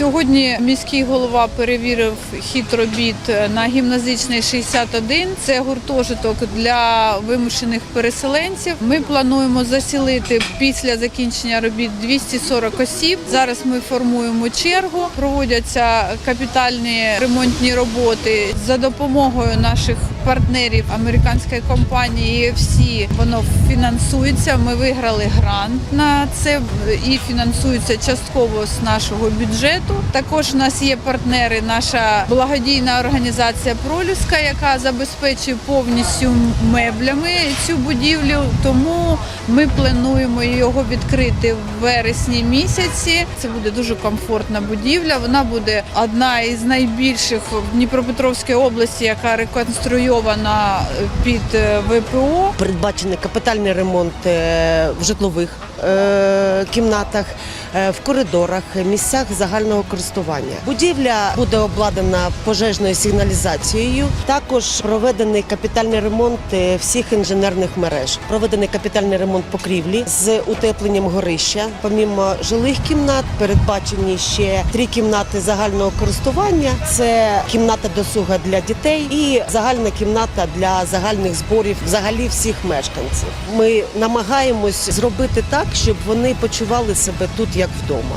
Сьогодні міський голова перевірив хід робіт на гімназичний 61. Це гуртожиток для вимушених переселенців. Ми плануємо засілити після закінчення робіт 240 осіб. Зараз ми формуємо чергу. Проводяться капітальні ремонтні роботи за допомогою наших партнерів американської компанії. Всі воно фінансується. Ми виграли грант на це і фінансується частково з нашого бюджету. Також у нас є партнери, наша благодійна організація Пролюска, яка забезпечує повністю меблями цю будівлю. Тому ми плануємо його відкрити в вересні місяці. Це буде дуже комфортна будівля. Вона буде одна із найбільших в Дніпропетровській області, яка реконструйована під е, ВПО. Передбачений капітальний ремонт е, житлових кімнатах, е, в коридорах, місцях загального користування. Будівля буде обладнана пожежною сигналізацією. Також проведений капітальний ремонт е, всіх інженерних мереж. Проведений капітальний ремонт покрівлі з утепленням горища. Помімо жилих кімнат передбачені ще три кімнати загального користування. Це кімната досуга для дітей і загальна кімната для загальних зборів взагалі всіх мешканців. Ми намагаємось зробити так, щоб вони почували себе тут як вдома.